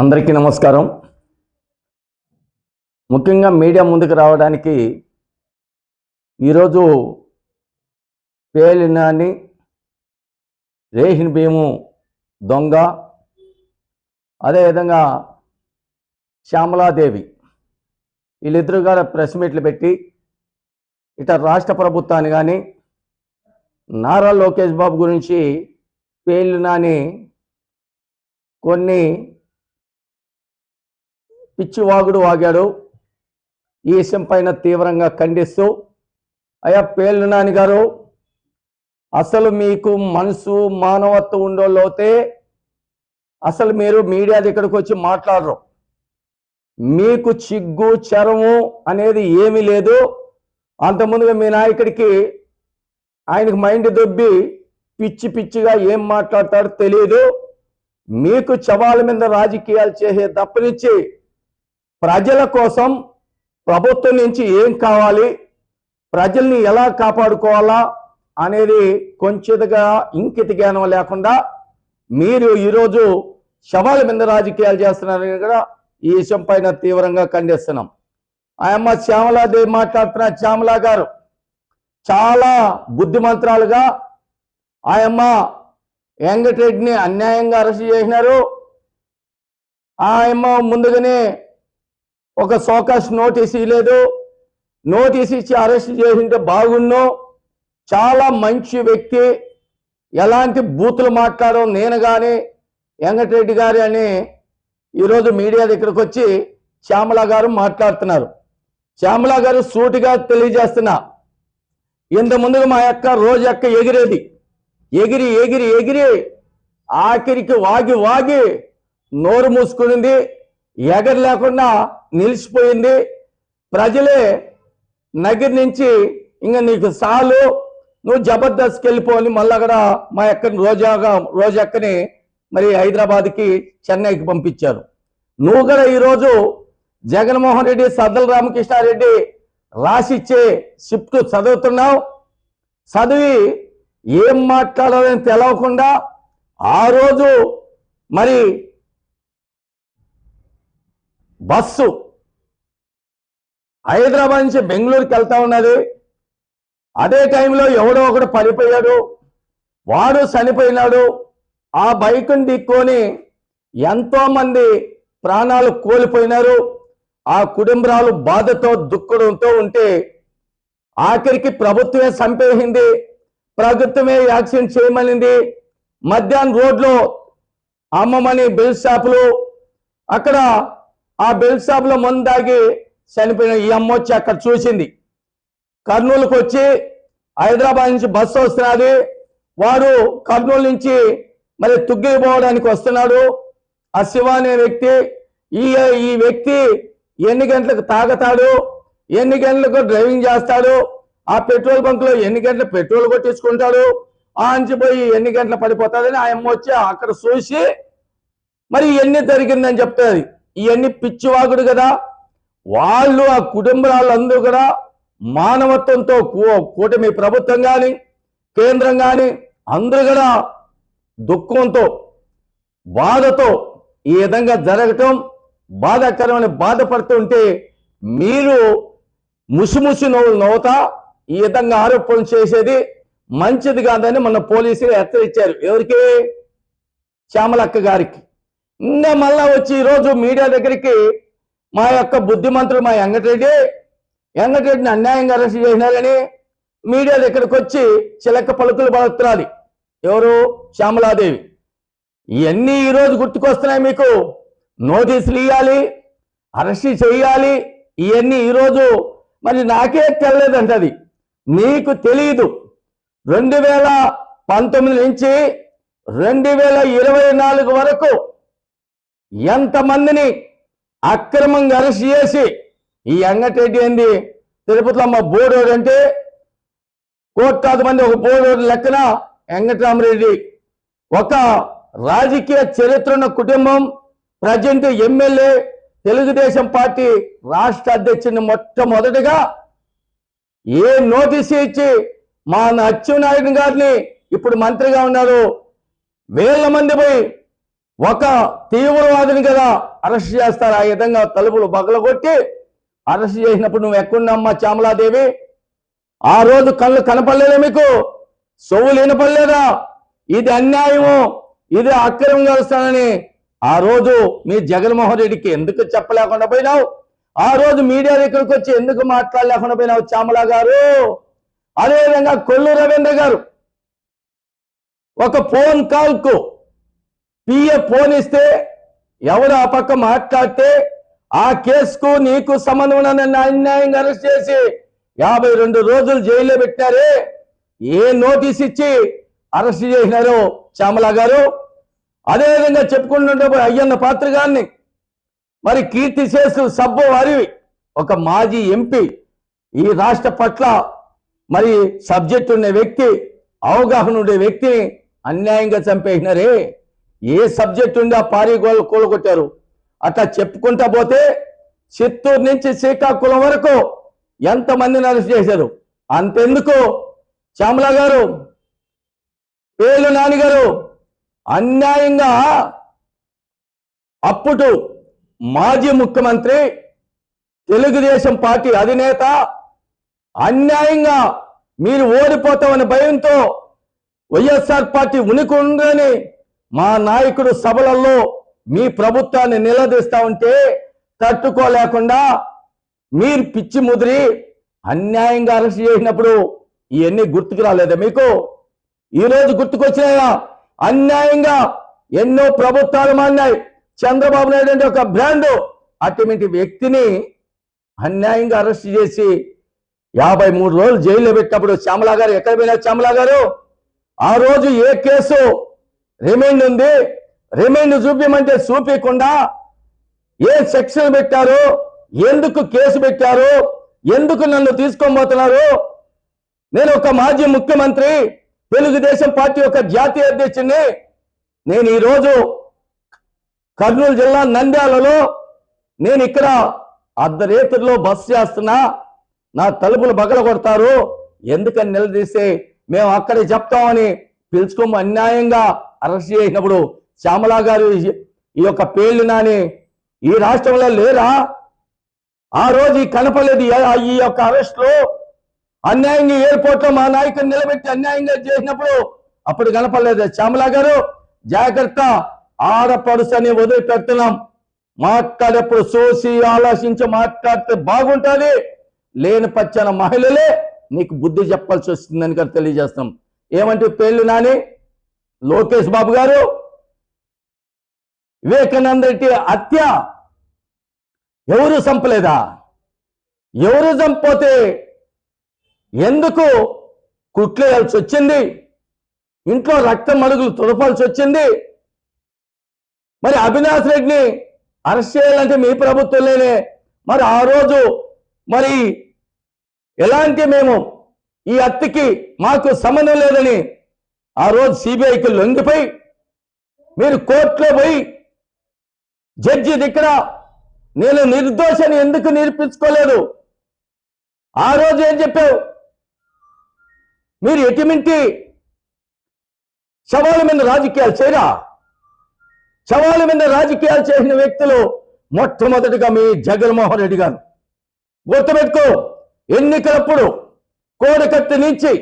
అందరికీ నమస్కారం. ముఖ్యంగా మీడియా ముందుకు రావడానికి ఈరోజు పేలినాని రేహిన్ భీము దొంగ అదేవిధంగా శ్యామలాదేవి వీళ్ళిద్దరు కూడా ప్రెస్ మీట్లు పెట్టి ఇట రాష్ట్ర ప్రభుత్వాన్ని కానీ నారా లోకేష్ బాబు గురించి పేలినాని కొన్ని పిచ్చివాగుడు వాగాడు. ఈ విషయం పైన తీవ్రంగా ఖండిస్తూ అయ్యా పేర్లు నాని గారు అసలు మీకు మనసు మానవత్వం ఉండోళ్ళైతే అసలు మీరు మీడియా దగ్గరకు వచ్చి మాట్లాడరు. మీకు చిగ్గు చరము అనేది ఏమీ లేదు. అంతకుముందుగా మీ నాయకుడికి ఆయనకు మైండ్ దొబ్బి పిచ్చి పిచ్చిగా ఏం మాట్లాడతాడో తెలియదు మీకు చవాల మీద రాజకీయాలు చేసే తప్పనిచ్చి ప్రజల కోసం ప్రభుత్వం నుంచి ఏం కావాలి ప్రజల్ని ఎలా కాపాడుకోవాలా అనేది కొంచెంగా ఇంకిత జ్ఞానం లేకుండా మీరు ఈరోజు శవాల మీద రాజకీయాలు చేస్తున్నారని కూడా ఈ విషయం పైన తీవ్రంగా ఖండిస్తున్నాం. ఆయమ్మ శ్యామలాదేవి మాట్లాడుతున్న శ్యామలా గారు చాలా బుద్ధిమంత్రాలుగా ఆయమ్మ వెంకటరెడ్డిని అన్యాయంగా అరెస్ట్ చేసినారు. ఆయమ్మ ముందుగానే ఒక సోకాస్ నోటీస్ ఇవ్వలేదు నోటీస్ ఇచ్చి అరెస్ట్ చేసింటే బాగుండు. చాలా మంచి వ్యక్తి. ఎలాంటి బూతులు మాట్లాడడం నేను కానీ వెంకటరెడ్డి గారి అని ఈరోజు మీడియా దగ్గరకు వచ్చి శ్యామల గారు మాట్లాడుతున్నారు. శ్యామల గారు సూటిగా తెలియజేస్తున్నా. ఇంత ముందుగా మా యొక్క రోజు యొక్క ఎగిరేది. ఎగిరి ఎగిరి ఎగిరి ఆఖరికి వాగి వాగి నోరు మూసుకునింది. ఎగర్ లేకుండా నిలిచిపోయింది. ప్రజలే నగిరి నుంచి ఇంకా నీకు సాలు నువ్వు జబర్దస్త్కి వెళ్ళిపోని మళ్ళీ అక్కడ మా ఎక్కని రోజాగా రోజెక్కని మరి హైదరాబాద్కి చెన్నైకి పంపించారు. నువ్వు కూడా ఈరోజు జగన్మోహన్ రెడ్డి సద్దల రామకృష్ణారెడ్డి రాసిచ్చే షిఫ్ట్ చదువుతున్నావు. చదివి ఏం మాట్లాడాలని తెలవకుండా ఆ రోజు మరి బస్సు. హైదరాబాద్ నుంచి బెంగళూరుకి వెళ్తా ఉన్నది. అదే టైంలో ఎవడో ఒకడు పడిపోయాడు. వాడు చనిపోయినాడు. ఆ బైకుని దిక్కొని ఎంతో మంది ప్రాణాలు కోల్పోయినారు. ఆ కుటుంబాలు బాధతో దుఃఖడంతో ఉంటే ఆఖరికి ప్రభుత్వమే చంపేసింది. ప్రభుత్వమే యాక్సిడెంట్ చేయమనింది. మధ్యాహ్నం రోడ్లో అమ్మమని బిల్ షాపులు. అక్కడ ఆ బెల్సాబ్లో మందు తాగి చనిపోయిన ఈ అమ్మ వచ్చి అక్కడ చూసింది. కర్నూలుకు వచ్చి హైదరాబాద్ నుంచి బస్సు వస్తున్నది. వాడు కర్నూలు నుంచి మరి తుగ్గిపోవడానికి వస్తున్నాడు. ఆ శివ అనే వ్యక్తి ఈ ఈ వ్యక్తి ఎన్ని గంటలకు తాగుతాడు? ఎన్ని గంటలకు డ్రైవింగ్ చేస్తాడు? ఆ పెట్రోల్ బంక్లో ఎన్ని గంటలు పెట్రోల్ కొట్టించుకుంటాడు? ఆ అంచిపోయి ఎన్ని గంటలు పడిపోతుందని ఆ అమ్మ వచ్చి అక్కడ చూసి మరి ఎన్ని జరిగిందని చెప్తుంది. ఇవన్నీ పిచ్చివాగుడు కదా. వాళ్ళు ఆ కుటుంబాలందరూ కూడా మానవత్వంతో కూ- కూటమి ప్రభుత్వం కానీ కేంద్రం కానీ అందరూ కూడా దుఃఖంతో బాధతో ఈ విధంగా జరగటం బాధాకరమని బాధపడుతుంటే మీరు ముసిముసి నవ్వులు నవ్వుతా ఈ విధంగా ఆరోపణలు చేసేది మంచిది కాదని మన పోలీసులు హెచ్చరించారు. ఎవరికి? శ్యామలక్క గారికి. ఇంకా మళ్ళా వచ్చి ఈరోజు మీడియా దగ్గరికి మా యొక్క బుద్ధిమంతుడు మా వెంకటరెడ్డి వెంకటరెడ్డిని అన్యాయంగా అరెస్ట్ చేసినారని మీడియా దగ్గరకు వచ్చి చిలక పలుకులు పలుకుతున్నది ఎవరు? శ్యామలాదేవి. ఇవన్నీ ఈరోజు గుర్తుకొస్తున్నాయి మీకు. నోటీసులు ఇవ్వాలి అరెస్ట్ చేయాలి ఇవన్నీ ఈరోజు మరి నాకే తెలియదంటది నీకు తెలియదు రెండు వేల పంతొమ్మిది నుంచి రెండు వేల ఇరవై నాలుగు వరకు ఎంతమందిని అక్రమంగా అరెస్ట్ చేసి ఈ వెంకటరెడ్డి ఏంది? తిరుపతిలో మా బోడోడు అంటే కోట్లాది మంది ఒక బోడోడు లెక్కన వెంకటరామరెడ్డి ఒక రాజకీయ చరిత్ర ఉన్న కుటుంబం ప్రజెంట్ ఎమ్మెల్యే తెలుగుదేశం పార్టీ రాష్ట్ర అధ్యక్షుని మొట్టమొదటిగా ఏ నోటీస్ ఇచ్చి మా అచ్చెన్నాయుడు గారిని ఇప్పుడు మంత్రిగా ఉన్నారు. వేల మంది పోయి ఒక తీవ్రవాదిని కదా అరెస్ట్ చేస్తారు. ఆ విధంగా తలుపులు బగలగొట్టి అరెస్ట్ చేసినప్పుడు నువ్వు ఎక్కడున్నామ్మా శ్యామలాదేవి ఆ రోజు కళ్ళు కనపడలేదా మీకు? సొవ్వులు వినపడలేదా ఇది అన్యాయము ఇది అక్రమం కలుస్తానని ఆ రోజు మీ జగన్మోహన్ రెడ్డికి ఎందుకు చెప్పలేకుండా పోయినావు? ఆ రోజు మీడియా దగ్గరకు వచ్చి ఎందుకు మాట్లాడలేకుండా పోయినావు శ్యామల గారు? అదేవిధంగా కొల్లు రవీంద్ర గారు ఒక ఫోన్ కాల్కు పిఏ ఫోన్ ఇస్తే ఎవరు ఆ పక్క మాట్లాడితే ఆ కేసుకు నీకు సంబంధం అన్యాయంగా అరెస్ట్ చేసి యాభై రెండు రోజులు జైల్లో పెట్టారే ఏ నోటీస్ ఇచ్చి అరెస్ట్ చేసినారు శ్యామల గారు? అదేవిధంగా చెప్పుకుంటుంటే అయ్యన్న పాత్ర గారిని. మరి కీర్తి చేసు సబ్బు వారివి ఒక మాజీ ఎంపీ. ఈ రాష్ట్ర పట్ల మరి సబ్జెక్ట్ ఉండే వ్యక్తి అవగాహన ఉండే వ్యక్తిని అన్యాయంగా చంపేసినారే. ఏ సబ్జెక్ట్ ఉండి ఆ పారీ గోళ్ళు కూలగొట్టారు? అట్లా చెప్పుకుంటా పోతే చిత్తూరు నుంచి శ్రీకాకుళం వరకు ఎంతమందిని అరెస్ట్ చేశారు? అంతెందుకు? శ్యామల గారు పేలు నాన్నగారు అన్యాయంగా అప్పుడు మాజీ ముఖ్యమంత్రి తెలుగుదేశం పార్టీ అధినేత అన్యాయంగా మీరు ఓడిపోతామనే భయంతో వైఎస్ఆర్ పార్టీ ఉనికి ఉందని మా నాయకుడు సభలలో మీ ప్రభుత్వాన్ని నిలదీస్తా ఉంటే తట్టుకోలేకుండా మీరు పిచ్చి ముదిరి అన్యాయంగా అరెస్ట్ చేసినప్పుడు ఇవన్నీ గుర్తుకు రాలేదా మీకు? ఈ రోజు గుర్తుకొచ్చినాయా? అన్యాయంగా ఎన్నో ప్రభుత్వాలు మారినాయి. చంద్రబాబు నాయుడు అంటే ఒక బ్రాండ్. అటువంటి వ్యక్తిని అన్యాయంగా అరెస్ట్ చేసి యాభై మూడు రోజులు జైల్లో పెట్టినప్పుడు శ్యామలా గారు ఎక్కడ పోయినా శ్యామలా గారు? ఆ రోజు ఏ కేసు రిమైండ్ ఉంది. రిమైండ్ చూపించమంటే చూపించకుండా ఏ సెక్షన్ పెట్టారు ఎందుకు కేసు పెట్టారు ఎందుకు నన్ను తీసుకోబోతున్నారు నేను ఒక మాజీ ముఖ్యమంత్రి తెలుగుదేశం పార్టీ యొక్క జాతీయ అధ్యక్షుడిని. నేను ఈరోజు కర్నూలు జిల్లా నంద్యాలలో నేను ఇక్కడ అర్ధరేతుల్లో బస్ చేస్తున్నా. నా తలుపులు బగల కొడతారు ఎందుకని నిలదీస్తే మేము అక్కడే చెప్తామని పిలుచుకోము అన్యాయంగా అరెస్ట్ చేసినప్పుడు శ్యామలా గారు ఈ- యొక్క పేర్లు నాని ఈ రాష్ట్రంలో లేరా? ఆ రోజు కనపడలేదు కనపలేదు ఈ- యొక్క అరెస్ట్లో అన్యాయంగా ఎయిర్పోర్ట్లో మా నాయకుని నిలబెట్టి అన్యాయంగా చేసినప్పుడు అప్పుడు కనపడలేదు. శ్యామలా గారు జాగ్రత్త ఆడపడుసని వదిలిపెడుతున్నాం. మాట్లాడేప్పుడు చూసి ఆలోచించి మాట్లాడితే బాగుంటుంది. లేని పచ్చని మహిళలే నీకు బుద్ధి చెప్పాల్సి వస్తుందని కూడా తెలియజేస్తాం ఏమంటే పేర్లు నాని? లోకేష్ బాబు గారు వివేకానంద రెడ్డి హత్య. ఎవరు చంపలేదా? ఎవరు చంపపోతే ఎందుకు కుట్లేయాల్సి వచ్చింది? ఇంట్లో రక్తం అడుగులు తుడపాల్సి వచ్చింది? మరి అవినాష్ రెడ్డిని అరెస్ట్ చేయాలంటే మీ ప్రభుత్వంలోనే మరి ఆ రోజు మరి ఎలాంటి మేము ఈ అత్తికి మాకు సంబంధం లేదని ఆ రోజు సిబిఐకి లొంగిపోయి మీరు కోర్టులో పోయి జడ్జి దగ్గర నేను నిర్దోషని ఎందుకు నిరూపించుకోలేదు? ఆ రోజు ఏం చెప్పావు? మీరు ఎటుమింటి శవాల మీద రాజకీయాలు చేయరా? శవాల మీద రాజకీయాలు చేసిన వ్యక్తులు మొట్టమొదటిగా మీ జగన్మోహన్ రెడ్డి గారు. గుర్తుపెట్టుకో ఎన్నికలప్పుడు కోడికత్తి నుంచి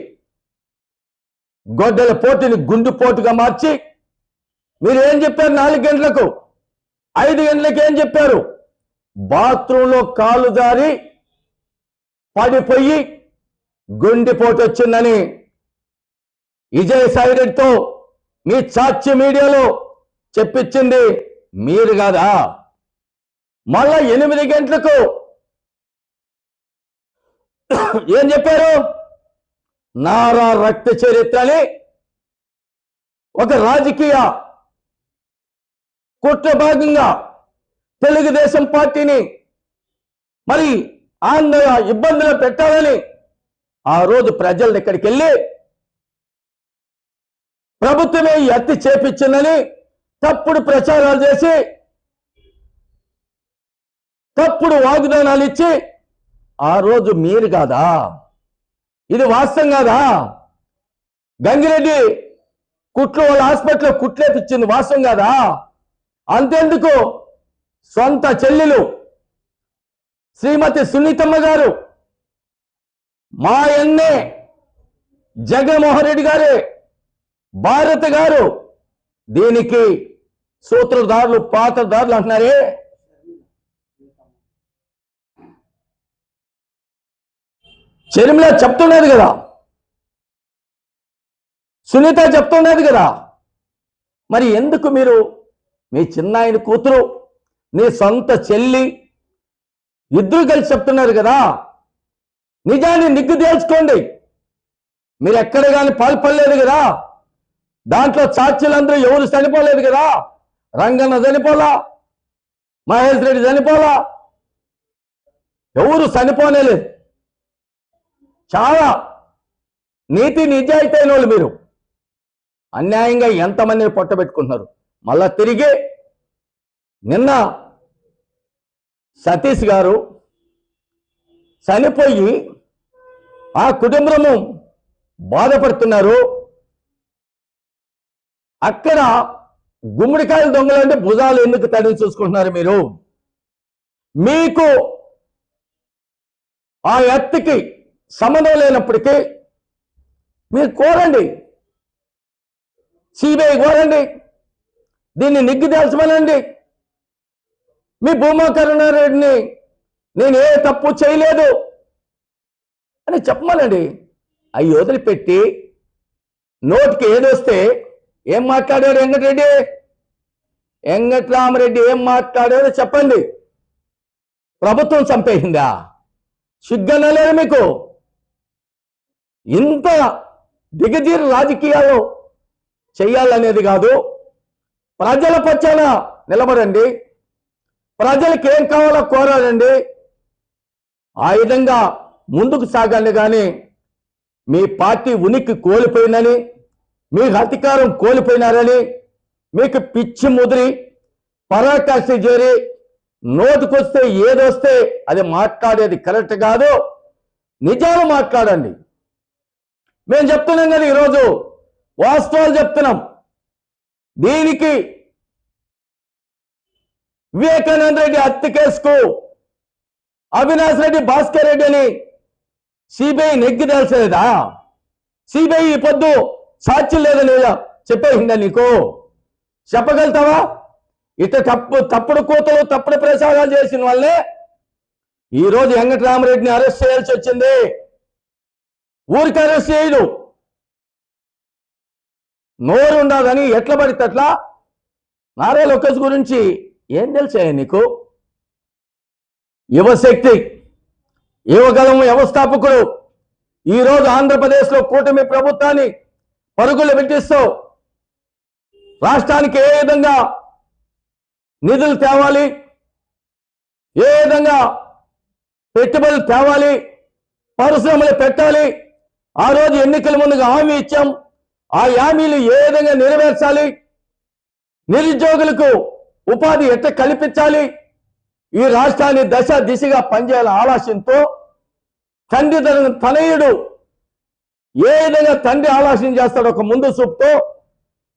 గొడ్డల పోటీని గుండు పోటుగా మార్చి మీరు ఏం చెప్పారు నాలుగు గంటలకు? ఐదు గంటలకు ఏం చెప్పారు? బాత్రూంలో కాలు జారి పడిపోయి గుండెపోటు వచ్చిందని విజయసాయి రెడ్డితో మీ సాక్షి మీడియాలో చెప్పించింది మీరు కాదా? మళ్ళా ఎనిమిది గంటలకు ఏం చెప్పారు? నారా రక్త చరిత్ర అని ఒక రాజకీయ కుట్ర భాగంగా తెలుగుదేశం పార్టీని మరి ఆంధ్ర ఇబ్బందులు పెట్టాలని ఆ రోజు ప్రజల దగ్గరికి వెళ్ళి ప్రభుత్వమే ఈ చేపించిందని తప్పుడు ప్రచారాలు చేసి తప్పుడు వాగ్దానాలు ఇచ్చి ఆ రోజు మీరు కాదా? ఇది వాస్తవం కాదా? గంగిరెడ్డి కుట్లు వాళ్ళ హాస్పిటల్లో కుట్లేపిచ్చింది వాస్తవం కాదా? అంతెందుకు? సొంత చెల్లెలు శ్రీమతి సునీతమ్మ గారు మా ఎన్నే జగన్మోహన్ రెడ్డి గారే భారత గారు దీనికి సూత్రధారులు పాత్రధారులు అంటున్నారే? చెరిమిలా చెప్తున్నది కదా. సునీత చెప్తున్నది కదా. మరి ఎందుకు మీరు మీ చిన్నాయన కూతురు నీ సొంత చెల్లి ఇద్దరు కలిసి చెప్తున్నారు కదా. నిజాన్ని నిగ్గు తేల్చుకోండి. మీరు ఎక్కడ కానీ పాల్పడలేదు కదా. దాంట్లో సాక్షులందరూ ఎవరు చనిపోలేదు కదా. రంగన్న చనిపోలా మహేష్ రెడ్డి చనిపోలా ఎవరు చనిపోనేలేదు. చాలా నీతి నిజాయితీ అయిన వాళ్ళు మీరు. అన్యాయంగా ఎంతమందిని పొట్టబెట్టుకుంటున్నారు మళ్ళా తిరిగి నిన్న సతీష్ గారు చనిపోయి ఆ కుటుంబము బాధపడుతున్నారు. అక్కడ గుమ్మడికాయల దొంగలు అంటే భుజాలు ఎందుకు తడిని చూసుకుంటున్నారు మీరు? మీకు ఆ ఎత్తుకి సమన్వయం లేనప్పటికీ మీరు కోరండి. సిబిఐ కోరండి. దీన్ని నిగ్గిదేల్చమనండి. మీ భూమా కరుణారెడ్డిని నేను ఏ తప్పు చేయలేదు అని చెప్పమనండి. అవి వదిలిపెట్టి నోటికి ఏదొస్తే ఏం మాట్లాడాడు వెంకటరెడ్డి? వెంకట్రామరెడ్డి ఏం మాట్లాడాడో చెప్పండి. ప్రభుత్వం చంపేసిందా? సిగ్గనలేదు మీకు. ఇంత దిగజీరు రాజకీయాలు చెయ్యాలనేది కాదు. ప్రజల పక్షాన నిలబడండి. ప్రజలకు ఏం కావాలో కోరాలండి. ఆ విధంగా ముందుకు సాగండి కానీ మీ పార్టీ ఉనికి కోల్పోయిందని మీకు అధికారం కోల్పోయినారని మీకు పిచ్చి ముదిరి పరాకాశ చేరి నోటికొస్తే ఏదొస్తే అది మాట్లాడేది కరెక్ట్ కాదు. నిజాలు మాట్లాడండి. మేము చెప్తున్నాం కదా ఈరోజు వాస్తవాలు చెప్తున్నాం. దీనికి వివేకానంద రెడ్డి హత్య కేసుకు అవినాష్ రెడ్డి భాస్కర్ రెడ్డి అని సిబిఐ నెగ్గి తెలిసేదా సిబిఐ ఈ పొద్దు సాక్షి లేదని చెప్పేసిందా నీకు? చెప్పగలుగుతావా? ఇత తప్పు తప్పుడు కూతలు తప్పుడు ప్రసాదాలు చేసిన వాళ్ళే ఈరోజు వెంకటరామరెడ్డిని అరెస్ట్ చేయాల్సి వచ్చింది. ఊరికి అరెస్ట్ చేయడు. నోరు ఉండదని ఎట్ల పడితే అట్లా నారా లోకేష్ గురించి ఏం తెలిసాయి నీకు? యువశక్తి యువగలం వ్యవస్థాపకుడు ఈరోజు ఆంధ్రప్రదేశ్లో కూటమి ప్రభుత్వాన్ని పరుగులు పెట్టిస్తూ రాష్ట్రానికి ఏ విధంగా నిధులు తేవాలి ఏ విధంగా పెట్టుబడులు తేవాలి పరిశ్రమలు పెట్టాలి ఆ రోజు ఎన్నికల ముందుగా హామీ ఇచ్చాం. ఆ హామీలు ఏ విధంగా నెరవేర్చాలి? నిరుద్యోగులకు ఉపాధి ఎట్ట కల్పించాలి? ఈ రాష్ట్రాన్ని దశ దిశగా పనిచేయాల ఆలోచనతో తండ్రి తన తనయుడు ఏ విధంగా తండ్రి ఆలోచన చేస్తాడో ఒక ముందు చూపుతో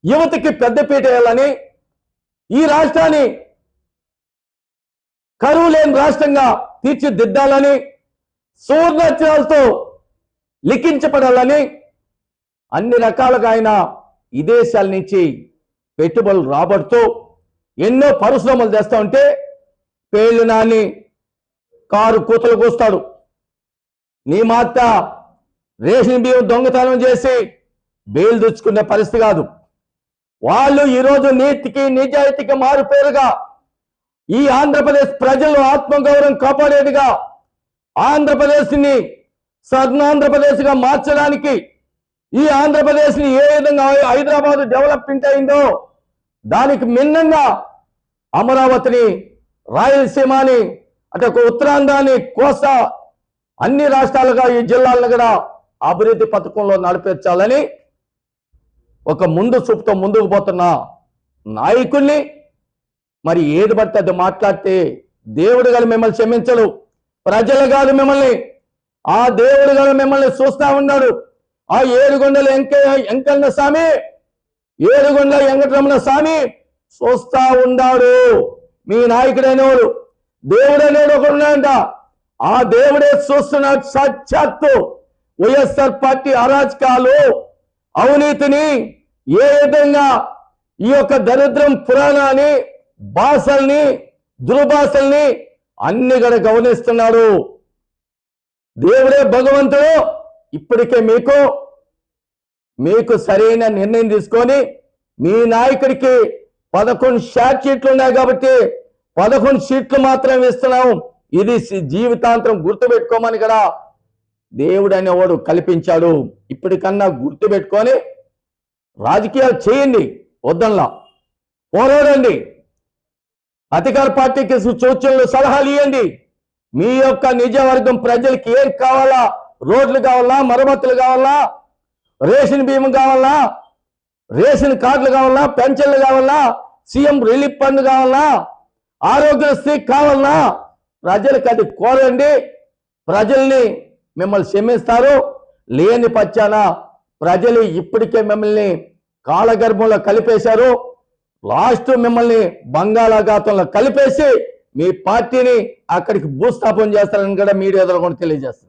యువతకి పెద్దపీట వేయాలని ఈ రాష్ట్రాన్ని కరువు లేని రాష్ట్రంగా తీర్చిదిద్దాలని సువర్ణాక్షరాలతో లిఖించబడాలని అన్ని రకాలుగా ఆయన విదేశాల నుంచి పెట్టుబడులు రాబడుతూ ఎన్నో పరిశ్రమలు చేస్తూ ఉంటే పేళ్ళు నాని కారు కూతలు కూస్తాడు. నీ మాత రేషన్ బియ్యం దొంగతనం చేసి బెయిల్ తెచ్చుకునే పరిస్థితి కాదు. వాళ్ళు ఈరోజు నీతికి నిజాయితీకి మారు ఈ ఆంధ్రప్రదేశ్ ప్రజలు ఆత్మగౌరవం కాపాడేదిగా ఆంధ్రప్రదేశ్ని ని మార్చడానికి ఈ ఆంధ్రప్రదేశ్ని ఏ విధంగా హైదరాబాద్ డెవలప్మెంట్ అయిందో దానికి మిన్నంగా అమరావతిని రాయలసీమని అంటే ఒక ఉత్తరాంధ్రాన్ని కోస్తా అన్ని రాష్ట్రాలుగా ఈ జిల్లాలను కూడా అభివృద్ధి పథకంలో నడిపించాలని ఒక ముందు చూపుతో ముందుకు పోతున్న నాయకుల్ని మరి ఏది పడితే అది మాట్లాడితే దేవుడు గారు మిమ్మల్ని క్షమించడు. ప్రజలు కాదు మిమ్మల్ని. ఆ దేవుడు గారు మిమ్మల్ని చూస్తా ఉన్నాడు. ఆ ఏడుగొండల వెంకయ్య వెంకన్న స్వామి ఏడుగొండ వెంకటరమణ స్వామి చూస్తా ఉన్నాడు. మీ నాయకుడైనవాడు దేవుడు అనేవాడు ఒకడు ఉన్నాయంట ఆ దేవుడే చూస్తున్నాడు సాక్షాత్తు వైఎస్ఆర్ పార్టీ అరాచకాలు అవినీతిని ఏ విధంగా ఈ యొక్క దరిద్రం పురాణాన్ని భాషల్ని దుర్భాషల్ని అన్ని కూడా గమనిస్తున్నాడు. దేవుడే భగవంతుడు. ఇప్పటికే మీకు మీకు సరైన నిర్ణయం తీసుకొని మీ నాయకుడికి పదకొండు షార్ట్ షీట్లు ఉన్నాయి కాబట్టి పదకొండు షీట్లు మాత్రం ఇస్తున్నాం ఇది జీవితాంతరం గుర్తుపెట్టుకోమని కదా దేవుడు అనేవాడు కల్పించాడు. ఇప్పటికన్నా గుర్తుపెట్టుకొని రాజకీయాలు చేయండి వద్దల్లా పోరాడండి. అధికార పార్టీకి సూచనలు సలహాలు ఇవ్వండి మీ యొక్క నిజవర్గం ప్రజలకి ఏం కావాలా? రోడ్లు కావాలా? మరమ్మతులు కావాలా? రేషన్ బియ్యం కావాలా? రేషన్ కార్డులు కావాలా? పెన్షన్లు కావాలా? సీఎం రిలీఫ్ ఫండ్ కావాలా? ఆరోగ్యశ్రీ కావాలా? ప్రజలకు అది కోరండి. ప్రజల్ని మిమ్మల్ని క్షమిస్తారు. లేని పచ్చాన ప్రజలు ఇప్పటికే మిమ్మల్ని కాలగర్భంలో కలిపేశారు. లాస్ట్ మిమ్మల్ని బంగాళాఘాతంలో కలిపేసి మీ పార్టీని అక్కడికి భూస్థాపన చేస్తారని కూడా మీడియా కొని తెలియజేస్తున్నారు